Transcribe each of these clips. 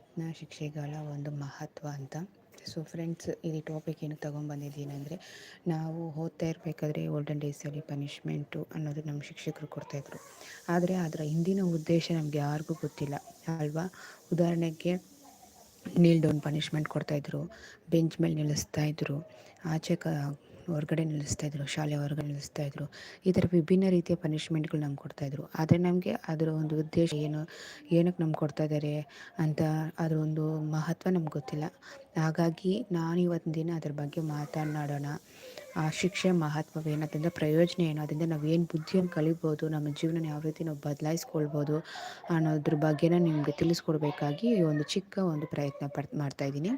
ನವರತ್ನ ಶಿಕ್ಷೆಗಳ ಒಂದು ಮಹತ್ವ ಅಂತ. ಸೊ ಫ್ರೆಂಡ್ಸ್ ಇಲ್ಲಿ ಟಾಪಿಕ್ ಏನು ತೊಗೊಂಬಂದಿದ್ದೀನಿ ಅಂದರೆ, ನಾವು ಓದ್ತಾ ಇರಬೇಕಾದ್ರೆ ಓಲ್ಡನ್ ಡೇಸಲ್ಲಿ ಪನಿಷ್ಮೆಂಟು ಅನ್ನೋದು ನಮ್ಮ ಶಿಕ್ಷಕರು ಕೊಡ್ತಾಯಿದ್ರು ಆದರೆ ಅದರ ಹಿಂದಿನ ಉದ್ದೇಶ ನಮಗೆ ಯಾರಿಗೂ ಗೊತ್ತಿಲ್ಲ. ಅಲ್ವಾ? ಉದಾಹರಣೆಗೆ ನೀಲ್ ಡೌನ್ ಪನಿಷ್ಮೆಂಟ್ ಕೊಡ್ತಾಯಿದ್ರು ಬೆಂಚ್ ಮೇಲೆ ನಿಲ್ಲಿಸ್ತಾಯಿದ್ರು ಆಚೆ ಕ ಹೊರಗಡೆ ನಿಲ್ಲಿಸ್ತಾಯಿದ್ರು ಶಾಲೆ ಹೊರಗಡೆ ನಿಲ್ಲಿಸ್ತಾಯಿದ್ರು ಈ ಥರ ವಿಭಿನ್ನ ರೀತಿಯ ಪನಿಷ್ಮೆಂಟ್ಗಳು ನಮ್ಗೆ ಕೊಡ್ತಾಯಿದ್ರು ಆದರೆ ನಮಗೆ ಅದರ ಒಂದು ಉದ್ದೇಶ ಏನು ಏನಕ್ಕೆ ನಮ್ಗೆ ಕೊಡ್ತಾ ಇದ್ದಾರೆ ಅಂತ ಅದರ ಒಂದು ಮಹತ್ವ ನಮ್ಗೆ ಗೊತ್ತಿಲ್ಲ. ಹಾಗಾಗಿ ನಾನು ಇವತ್ತಿನ ದಿನ ಅದ್ರ ಬಗ್ಗೆ ಮಾತನಾಡೋಣ. ಆ ಶಿಕ್ಷೆ ಮಹತ್ವವೇನು ಅದರಿಂದ ಪ್ರಯೋಜನ ಏನು ಅದರಿಂದ ನಾವು ಏನು ಬುದ್ಧಿಯನ್ನು ಕಲಿಬೋದು, ನಮ್ಮ ಜೀವನ ಯಾವ ರೀತಿ ನಾವು ಬದಲಾಯಿಸ್ಕೊಳ್ಬೋದು ಅನ್ನೋದ್ರ ಬಗ್ಗೆನ ನಿಮಗೆ ತಿಳಿಸ್ಕೊಡ್ಬೇಕಾಗಿ ಈ ಒಂದು ಚಿಕ್ಕ ಒಂದು ಪ್ರಯತ್ನ ಪಡ್ ಮಾಡ್ತಾಯಿದ್ದೀನಿ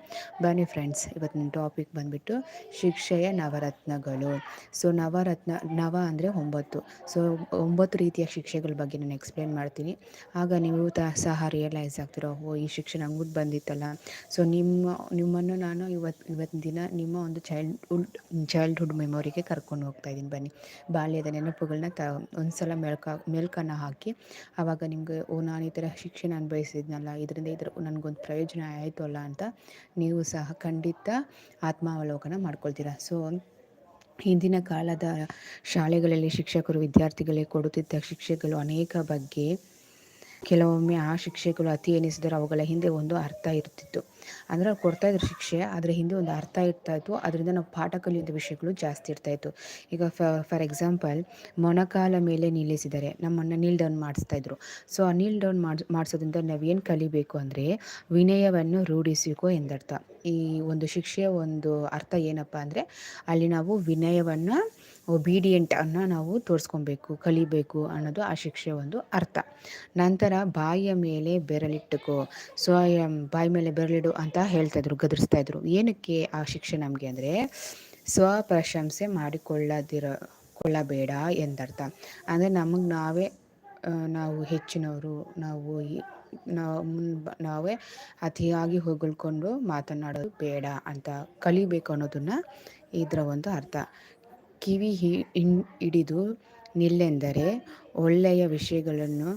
ಬನ್ನಿ ಫ್ರೆಂಡ್ಸ್, ಇವತ್ತಿನ ಟಾಪಿಕ್ ಬಂದುಬಿಟ್ಟು ಶಿಕ್ಷೆಯ ನವರತ್ನಗಳು. ಸೊ, ನವರತ್ನ, ನವ ಅಂದರೆ ಒಂಬತ್ತು. ಸೊ, ಒಂಬತ್ತು ರೀತಿಯ ಶಿಕ್ಷೆಗಳ ಬಗ್ಗೆ ನಾನು ಎಕ್ಸ್ಪ್ಲೇನ್ ಮಾಡ್ತೀನಿ. ಆಗ ನೀವು ತ, ಸಹ ರಿಯಲೈಸ್ ಆಗ್ತಿರೋ, ಓ, ಈ ಶಿಕ್ಷೆ ನಂಗೂ ಬಂದಿತ್ತಲ್ಲ. ಸೊ, ನಿಮ್ಮ, ನಿಮ್ಮನ್ನು ನಾನು ಇವತ್ತು ಇವತ್ತಿನ ದಿನ ನಿಮ್ಮ ಒಂದು ಚೈಲ್ಡ್ಹುಡ್ ಚೈಲ್ಡ್ಹುಡ್ ಮೆಮೊರಿಗೆ ಕರ್ಕೊಂಡು ಹೋಗ್ತಾ ಇದ್ದೀನಿ. ಬನ್ನಿ. ಬಾಲ್ಯದ ನೆನಪುಗಳನ್ನ ತ ಒಂದು ಸಲ ಮೆಲ್ಕ ಮೆಲ್ಕನ್ನು ಹಾಕಿ ಆವಾಗ ನಿಮಗೆ, ಓ, ನಾನು ಈ ಥರ ಶಿಕ್ಷಣ ಅನುಭವಿಸಿದ್ನಲ್ಲ, ಇದರಿಂದ ಇದ್ರ, ನನಗೊಂದು ಪ್ರಯೋಜನ ಆಯಿತು ಅಲ್ಲ ಅಂತ ನೀವು ಸಹ ಖಂಡಿತ ಆತ್ಮಾವಲೋಕನ ಮಾಡ್ಕೊಳ್ತೀರಾ. ಸೊ, ಹಿಂದಿನ ಕಾಲದ ಶಾಲೆಗಳಲ್ಲಿ ಶಿಕ್ಷಕರು ವಿದ್ಯಾರ್ಥಿಗಳಿಗೆ ಕೊಡುತ್ತಿದ್ದ ಶಿಕ್ಷೆಗಳು ಅನೇಕ ಬಗ್ಗೆ ಕೆಲವೊಮ್ಮೆ ಆ ಶಿಕ್ಷೆಗಳು ಅತಿ ಎನಿಸಿದರೆ ಅವುಗಳ ಹಿಂದೆ ಒಂದು ಅರ್ಥ ಇರ್ತಿತ್ತು ಅಂದರೆ ಅವ್ರು ಕೊಡ್ತಾ ಇದ್ರು ಶಿಕ್ಷೆ ಅದರ ಹಿಂದೆ ಒಂದು ಅರ್ಥ ಇರ್ತಾ ಇತ್ತು. ಅದರಿಂದ ನಾವು ಪಾಠ ಕಲಿಯುವಂಥ ವಿಷಯಗಳು ಜಾಸ್ತಿ ಇರ್ತಾ ಇತ್ತು. ಈಗ ಫಾರ್ ಎಕ್ಸಾಂಪಲ್ ಮೊಣಕಾಲ ಮೇಲೆ ನಿಲ್ಲಿಸಿದರೆ ನಮ್ಮನ್ನು ನೀಲ್ ಡೌನ್ ಮಾಡಿಸ್ತಾ ಇದ್ರು. ಸೊ ಆ ನೀಲ್ ಡೌನ್ ಮಾಡಿ ಮಾಡಿಸೋದ್ರಿಂದ ನಾವೇನು ಕಲಿಬೇಕು ಅಂದರೆ ವಿನಯವನ್ನು ರೂಢಿಸಿಕೋ ಎಂದರ್ಥ. ಈ ಒಂದು ಶಿಕ್ಷೆಯ ಒಂದು ಅರ್ಥ ಏನಪ್ಪ ಅಂದರೆ ಅಲ್ಲಿ ನಾವು ವಿನಯವನ್ನು ಒಬೀಡಿಯೆಂಟ್ ಅನ್ನು ನಾವು ತೋರಿಸ್ಕೊಬೇಕು, ಕಲಿಬೇಕು ಅನ್ನೋದು ಆ ಶಿಕ್ಷೆ ಒಂದು ಅರ್ಥ. ನಂತರ ಬಾಯಿಯ ಮೇಲೆ ಬೆರಳಿಟ್ಟುಕೋ. ಸೊ ಬಾಯಿ ಮೇಲೆ ಬೆರಳಿಡು ಅಂತ ಹೇಳ್ತಾಯಿದ್ರು ಗದರಿಸ್ತಾಯಿದ್ರು ಏನಕ್ಕೆ ಆ ಶಿಕ್ಷೆ ನಮಗೆ ಅಂದರೆ, ಸ್ವಪ್ರಶಂಸೆ ಮಾಡಿಕೊಳ್ಳದಿರ, ಕೊಳ್ಳಬೇಡ ಎಂದರ್ಥ. ಅಂದರೆ ನಮಗೆ ನಾವೇ ನಾವು ಹೆಚ್ಚಿನವರು, ನಾವು ನಾವು ನಾವೇ ಅತಿಯಾಗಿ ಹೊಗಳ್ಕೊಂಡು ಮಾತನಾಡೋದು ಬೇಡ ಅಂತ ಕಲಿಬೇಕು ಅನ್ನೋದನ್ನು ಇದರ ಒಂದು ಅರ್ಥ. ಕಿವಿ ಹಿಡಿದು ನಿಲ್ಲೆಂದರೆ ಒಳ್ಳೆಯ ವಿಷಯಗಳನ್ನು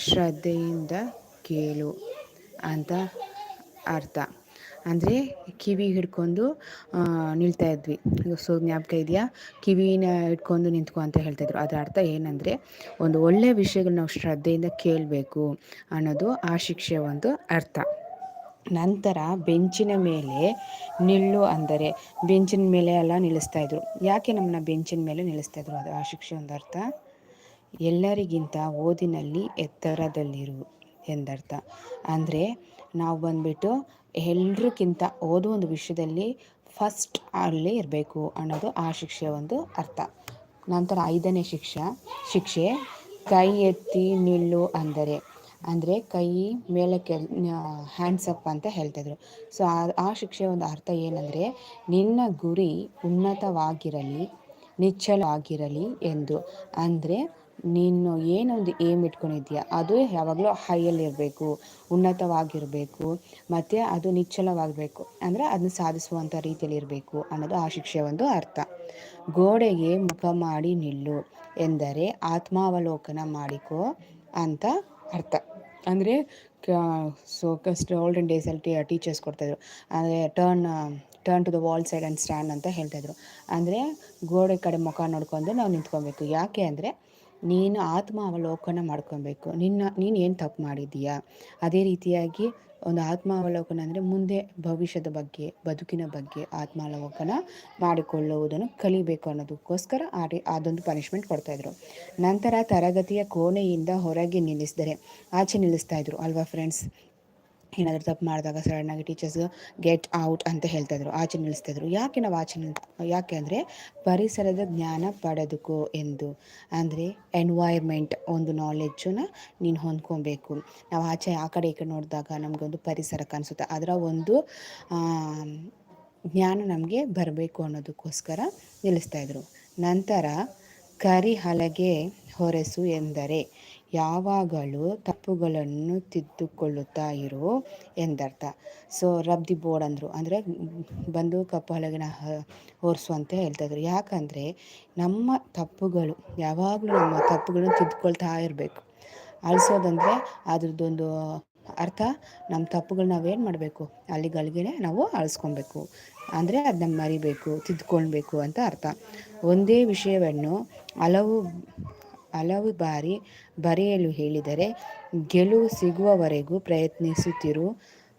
ಶ್ರದ್ಧೆಯಿಂದ ಕೇಳು ಅಂತ ಅರ್ಥ. ಅಂದರೆ ಕಿವಿ ಹಿಡ್ಕೊಂಡು ನಿಲ್ತಾ ಇದ್ವಿ. ಸೊ, ಜ್ಞಾಪಕ ಇದೆಯಾ? ಕಿವಿನ ಹಿಡ್ಕೊಂಡು ನಿಂತ್ಕೊ ಅಂತ ಹೇಳ್ತಾಯಿದ್ರು ಅದರ ಅರ್ಥ ಏನಂದರೆ, ಒಂದು ಒಳ್ಳೆಯ ವಿಷಯಗಳು ನಾವು ಶ್ರದ್ಧೆಯಿಂದ ಕೇಳಬೇಕು ಅನ್ನೋದು ಆ ಶಿಕ್ಷೆಯ ಒಂದು ಅರ್ಥ. ನಂತರ ಬೆಂಚಿನ ಮೇಲೆ ನಿಲ್ಲು ಅಂದರೆ, ಬೆಂಚಿನ ಮೇಲೆ ಎಲ್ಲ ನಿಲ್ಲಿಸ್ತಾಯಿದ್ರು ಯಾಕೆ ನಮ್ಮನ್ನ ಬೆಂಚಿನ ಮೇಲೆ ನಿಲ್ಲಿಸ್ತಾ ಇದ್ರು? ಅದು ಆ ಶಿಕ್ಷೆ ಒಂದು ಅರ್ಥ? ಎಲ್ಲರಿಗಿಂತ ಓದಿನಲ್ಲಿ ಎತ್ತರದಲ್ಲಿರು ಎಂದರ್ಥ. ಅಂದರೆ ನಾವು ಬಂದ್ಬಿಟ್ಟು ಎಲ್ರಿಗಿಂತ ಓದೋ ಒಂದು ವಿಷಯದಲ್ಲಿ ಫಸ್ಟ್ ಅಲ್ಲೇ ಇರಬೇಕು ಅನ್ನೋದು ಆ ಶಿಕ್ಷೆಯ ಒಂದು ಅರ್ಥ. ನಂತರ ಐದನೇ ಶಿಕ್ಷೆ ಶಿಕ್ಷೆ, ಕೈ ಎತ್ತಿ ನಿಲ್ಲು ಅಂದರೆ ಅಂದರೆ ಕೈ ಮೇಲಕ್ಕೆ ಹ್ಯಾಂಡ್ಸ್ ಅಪ್ ಅಂತ ಹೇಳ್ತಿದ್ರು ಸೊ ಆ ಆ ಶಿಕ್ಷೆಯ ಒಂದು ಅರ್ಥ ಏನಂದರೆ, ನಿನ್ನ ಗುರಿ ಉನ್ನತವಾಗಿರಲಿ ನಿಚ್ಚಲವಾಗಿರಲಿ ಎಂದು. ಅಂದರೆ ನೀನು ಏನೊಂದು ಏಮ್ ಇಟ್ಕೊಂಡಿದ್ದೀಯ? ಅದು ಯಾವಾಗಲೂ ಹೈಯಲ್ಲಿರಬೇಕು ಉನ್ನತವಾಗಿರಬೇಕು, ಮತ್ತು ಅದು ನಿಚ್ಚಲವಾಗಬೇಕು ಅಂದರೆ ಅದನ್ನ ಸಾಧಿಸುವಂಥ ರೀತಿಯಲ್ಲಿ ಇರಬೇಕು ಅನ್ನೋದು ಆ ಶಿಕ್ಷೆಯ ಒಂದು ಅರ್ಥ. ಗೋಡೆಗೆ ಮುಖ ಮಾಡಿ ನಿಲ್ಲು ಎಂದರೆ ಆತ್ಮಾವಲೋಕನ ಮಾಡಿಕೊ ಅಂತ ಅರ್ಥ. ಅಂದರೆ ಸೊ ಕಸ್ಟ್ ಓಲ್ಡನ್ ಡೇಸಲ್ಲಿ ಟೀಚರ್ಸ್ ಕೊಡ್ತಾಯಿದ್ರು. ಅಂದರೆ turn turn to the wall side and stand ಅಂತ ಹೇಳ್ತಾಯಿದ್ರು. ಅಂದರೆ ಗೋಡೆ ಕಡೆ ಮುಖ ನೋಡ್ಕೊಂಡು ನಾವು ನಿಂತ್ಕೊಬೇಕು. ಯಾಕೆ ಅಂದರೆ ನೀನು ಆತ್ಮ ಅವಲೋಕನ ಮಾಡ್ಕೊಬೇಕು. ನಿನ್ನ, ನೀನು ಏನು ತಪ್ಪು ಮಾಡಿದ್ದೀಯಾ? ಅದೇ ರೀತಿಯಾಗಿ ಒಂದು ಆತ್ಮಾವಲೋಕನ ಅಂದರೆ ಮುಂದೆ ಭವಿಷ್ಯದ ಬಗ್ಗೆ, ಬದುಕಿನ ಬಗ್ಗೆ ಆತ್ಮಾವಲೋಕನ ಮಾಡಿಕೊಳ್ಳುವುದನ್ನು ಕಲಿಬೇಕು ಅನ್ನೋದಕ್ಕೋಸ್ಕರ ಆ ಅದೊಂದು ಪನಿಷ್ಮೆಂಟ್ ಕೊಡ್ತಾಯಿದ್ರು ನಂತರ ತರಗತಿಯ ಕೋಣೆಯಿಂದ ಹೊರಗೆ ನಿಲ್ಲಿಸಿದರೆ, ಆಚೆ ನಿಲ್ಲಿಸ್ತಾ ಇದ್ರು. ಅಲ್ವಾ ಫ್ರೆಂಡ್ಸ್ ಏನಾದರೂ ತಪ್ಪು ಮಾಡಿದಾಗ ಸಡನ್ನಾಗಿ ಟೀಚರ್ಸ್ ಗೆಟ್ ಔಟ್ ಅಂತ ಹೇಳ್ತಾಯಿದ್ರು ಆಚೆ ನಿಲ್ಲಿಸ್ತಾಯಿದ್ರು ಯಾಕೆ ನಾವು ಆಚೆ ನಿಲ್, ಯಾಕೆ ಅಂದರೆ ಪರಿಸರದ ಜ್ಞಾನ ಪಡೆದುಕೋ ಎಂದು. ಅಂದರೆ ಎನ್ವೈರ್ಮೆಂಟ್ ಒಂದು ನಾಲೆಡ್ಜನ್ನ ನೀನು ಹೊಂದ್ಕೊಬೇಕು. ನಾವು ಆಚೆ ಆ ಕಡೆ ಈ ಕಡೆ ನೋಡಿದಾಗ ನಮಗೊಂದು ಪರಿಸರ ಕಾಣಿಸುತ್ತೆ. ಅದರ ಒಂದು ಜ್ಞಾನ ನಮಗೆ ಬರಬೇಕು ಅನ್ನೋದಕ್ಕೋಸ್ಕರ ನಿಲ್ಲಿಸ್ತಾಯಿದ್ರು ನಂತರ ಕರಿ ಹಲಗೆ ಹೊರೆಸು ಎಂದರೆ ಯಾವಾಗಲೂ ತಪ್ಪುಗಳನ್ನು ತಿದ್ದುಕೊಳ್ಳುತ್ತಾ ಇರು ಎಂದರ್ಥ. ಸೊ ರಬ್ದಿ ಬೋರ್ಡ್ ಅಂದರು. ಅಂದರೆ ಬಂದು ಕಪ್ಪು ಹಲಗೆನ ಹೊರಿಸು ಅಂತ ಹೇಳ್ತಾಯಿದ್ರು ಯಾಕಂದರೆ ನಮ್ಮ ತಪ್ಪುಗಳು, ಯಾವಾಗಲೂ ನಮ್ಮ ತಪ್ಪುಗಳನ್ನು ತಿದ್ದುಕೊಳ್ತಾ ಇರಬೇಕು. ಅಳಿಸೋದಂದರೆ ಅದ್ರದ್ದೊಂದು ಅರ್ಥ, ನಮ್ಮ ತಪ್ಪುಗಳು ನಾವೇನು ಮಾಡಬೇಕು? ಅಲ್ಲಿಗಳಿಗೆ ನಾವು ಅಳಿಸ್ಕೊಬೇಕು. ಅಂದರೆ ಅದನ್ನ ಮರಿಬೇಕು, ತಿದ್ಕೊಳ್ಬೇಕು ಅಂತ ಅರ್ಥ. ಒಂದೇ ವಿಷಯವನ್ನು ಹಲವು ಹಲವು ಬಾರಿ ಬರೆಯಲು ಹೇಳಿದರೆ, ಗೆಲುವು ಸಿಗುವವರೆಗೂ ಪ್ರಯತ್ನಿಸುತ್ತಿರು,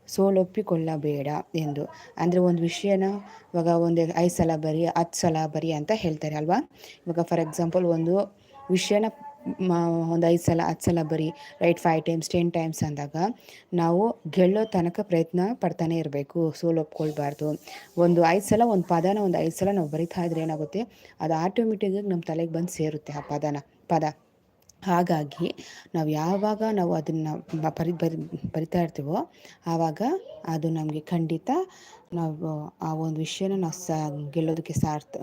ಸೋಲೊಪ್ಪಿಕೊಳ್ಳಬೇಡ ಎಂದು. ಅಂದರೆ ಒಂದು ವಿಷಯನ ಇವಾಗ ಒಂದು ಐದು ಸಲ ಬರಿ, ಹತ್ತು ಸಲ ಬರಿ ಅಂತ ಹೇಳ್ತಾರೆ ಅಲ್ವಾ? ಇವಾಗ ಫಾರ್ ಎಕ್ಸಾಂಪಲ್ ಒಂದು ವಿಷಯನ ಒಂದು ಐದು ಸಲ, ಹತ್ತು ಸಲ ಬರಿ write five times ten times ಅಂದಾಗ ನಾವು ಗೆಲ್ಲೋ ತನಕ ಪ್ರಯತ್ನ ಪಡ್ತಾನೆ ಇರಬೇಕು ಸೋಲು ಒಪ್ಕೊಳ್ಬಾರ್ದು ಒಂದು ಐದು ಸಲ, ಒಂದು ಪದನ ಒಂದು ಐದು ಸಲ ನಾವು ಬರಿತಾ ಇದ್ರೆ ಏನಾಗುತ್ತೆ? ಅದು ಆಟೋಮೆಟಿಕ್ಕಾಗಿ ನಮ್ಮ ತಲೆಗೆ ಬಂದು ಸೇರುತ್ತೆ ಆ ಪದನ. ಪದ. ಹಾಗಾಗಿ ನಾವು ಯಾವಾಗ ನಾವು ಅದನ್ನು ಬರಿ ಬರಿ ಬರಿತಾ ಇರ್ತೀವೋ ಆವಾಗ ಅದು ನಮಗೆ ಖಂಡಿತ ನಾವು ಆ ಒಂದು ವಿಷಯನ ನಾವು ಸ ಗೆಲ್ಲೋದಕ್ಕೆ ಸಾರ್ಥ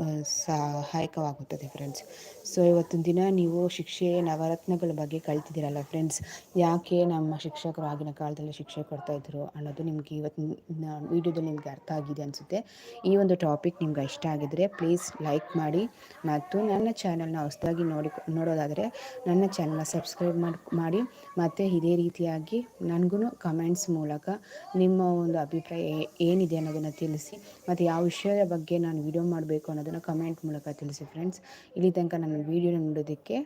ಸಹಾಯಕವಾಗುತ್ತದೆ ಫ್ರೆಂಡ್ಸ್ ಸೊ ಇವತ್ತಿನ ದಿನ ನೀವು ಶಿಕ್ಷೆ ನವರತ್ನಗಳ ಬಗ್ಗೆ ಕಲ್ತಿದ್ದೀರಲ್ಲ ಫ್ರೆಂಡ್ಸ್ ಯಾಕೆ ನಮ್ಮ ಶಿಕ್ಷಕರು ಆಗಿನ ಕಾಲದಲ್ಲಿ ಶಿಕ್ಷೆ ಕೊಡ್ತಾಯಿದ್ರು ಅನ್ನೋದು ನಿಮಗೆ ಇವತ್ತಿನ ವಿಡಿಯೋದಲ್ಲಿ ನಿಮಗೆ ಅರ್ಥ ಆಗಿದೆ ಅನಿಸುತ್ತೆ. ಈ ಒಂದು ಟಾಪಿಕ್ ನಿಮ್ಗೆ ಇಷ್ಟ ಆಗಿದ್ರೆ ಪ್ಲೀಸ್ ಲೈಕ್ ಮಾಡಿ ಮತ್ತು ನನ್ನ ಚಾನಲ್ನ ಹೊಸದಾಗಿ ನೋಡಿ, ನೋಡೋದಾದರೆ ನನ್ನ ಚಾನಲ್ನ ಸಬ್ಸ್ಕ್ರೈಬ್ ಮಾಡಿ ಮಾಡಿ ಮತ್ತು ಇದೇ ರೀತಿಯಾಗಿ ನನಗೂ ಕಮೆಂಟ್ಸ್ ಮೂಲಕ ನಿಮ್ಮ ಒಂದು ಅಭಿಪ್ರಾಯ ಏನಿದೆ ಅನ್ನೋದನ್ನು ತಿಳಿಸಿ ಮತ್ತು ಯಾವ ವಿಷಯದ ಬಗ್ಗೆ ನಾನು ವಿಡಿಯೋ ಮಾಡಬೇಕು ಅನ್ನೋದನ್ನು ಕಮೆಂಟ್ ಮೂಲಕ ತಿಳಿಸಿ ಫ್ರೆಂಡ್ಸ್ ಇಲ್ಲಿ ತನಕ ನನ್ನ ವೀಡಿಯೋನ ನೋಡೋದಕ್ಕೆ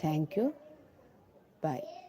ಥ್ಯಾಂಕ್ ಯು ಬಾಯ್